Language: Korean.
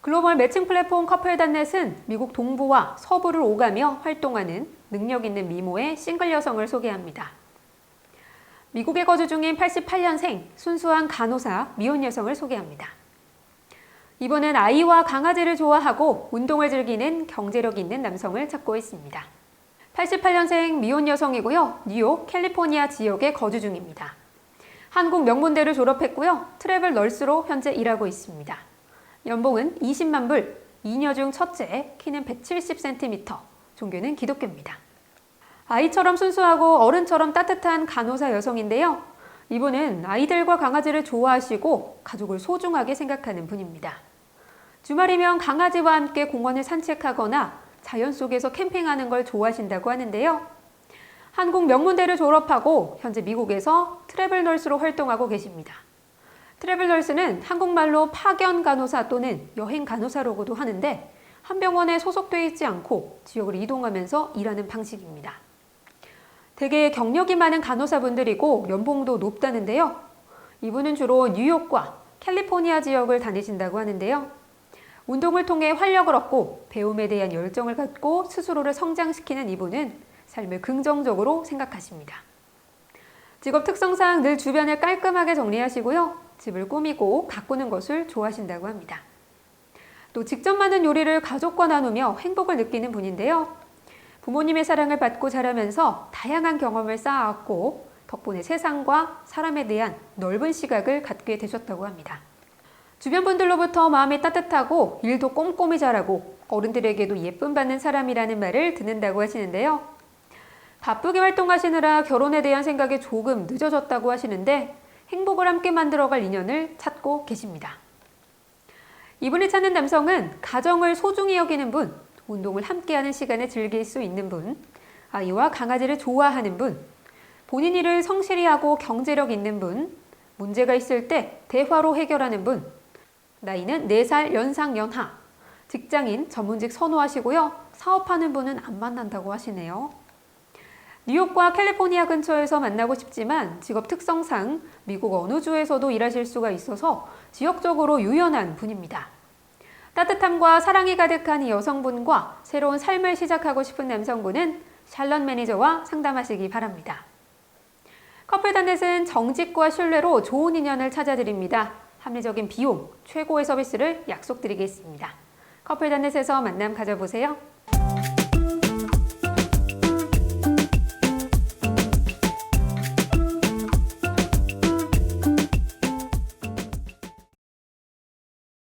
글로벌 매칭 플랫폼 커플단넷은 미국 동부와 서부를 오가며 활동하는 능력 있는 미모의 싱글 여성을 소개합니다. 미국에 거주 중인 88년생 순수한 간호사 미혼 여성을 소개합니다. 이번은 아이와 강아지를 좋아하고 운동을 즐기는 경제력 있는 남성을 찾고 있습니다. 88년생 미혼 여성이고요. 뉴욕, 캘리포니아 지역에 거주 중입니다. 한국 명문대를 졸업했고요. 트래블 널스로 현재 일하고 있습니다. 연봉은 20만 불, 2녀 중 첫째, 키는 170cm, 종교는 기독교입니다. 아이처럼 순수하고 어른처럼 따뜻한 간호사 여성인데요. 이분은 아이들과 강아지를 좋아하시고 가족을 소중하게 생각하는 분입니다. 주말이면 강아지와 함께 공원을 산책하거나 자연 속에서 캠핑하는 걸 좋아하신다고 하는데요. 한국 명문대를 졸업하고 현재 미국에서 트래블 널스로 활동하고 계십니다. 트래블 널스는 한국말로 파견 간호사 또는 여행 간호사라고도 하는데 한 병원에 소속돼 있지 않고 지역을 이동하면서 일하는 방식입니다. 대개 경력이 많은 간호사분들이고 연봉도 높다는데요. 이분은 주로 뉴욕과 캘리포니아 지역을 다니신다고 하는데요. 운동을 통해 활력을 얻고 배움에 대한 열정을 갖고 스스로를 성장시키는 이분은 삶을 긍정적으로 생각하십니다. 직업 특성상 늘 주변을 깔끔하게 정리하시고요. 집을 꾸미고 가꾸는 것을 좋아하신다고 합니다. 또 직접 만든 요리를 가족과 나누며 행복을 느끼는 분인데요. 부모님의 사랑을 받고 자라면서 다양한 경험을 쌓아왔고 덕분에 세상과 사람에 대한 넓은 시각을 갖게 되셨다고 합니다. 주변 분들로부터 마음이 따뜻하고 일도 꼼꼼히 잘하고 어른들에게도 예쁨 받는 사람이라는 말을 듣는다고 하시는데요. 바쁘게 활동하시느라 결혼에 대한 생각이 조금 늦어졌다고 하시는데 행복을 함께 만들어갈 인연을 찾고 계십니다. 이분이 찾는 남성은 가정을 소중히 여기는 분, 운동을 함께하는 시간을 즐길 수 있는 분, 아이와 강아지를 좋아하는 분, 본인 일을 성실히 하고 경제력 있는 분, 문제가 있을 때 대화로 해결하는 분, 나이는 4살 연상 연하, 직장인 전문직 선호하시고요. 사업하는 분은 안 만난다고 하시네요. 뉴욕과 캘리포니아 근처에서 만나고 싶지만 직업 특성상 미국 어느 주에서도 일하실 수가 있어서 지역적으로 유연한 분입니다. 따뜻함과 사랑이 가득한 이 여성분과 새로운 삶을 시작하고 싶은 남성분은 샬럿 매니저와 상담하시기 바랍니다. 커플단넷은 정직과 신뢰로 좋은 인연을 찾아드립니다. 합리적인 비용, 최고의 서비스를 약속드리겠습니다. 커플단넷에서 만남 가져보세요.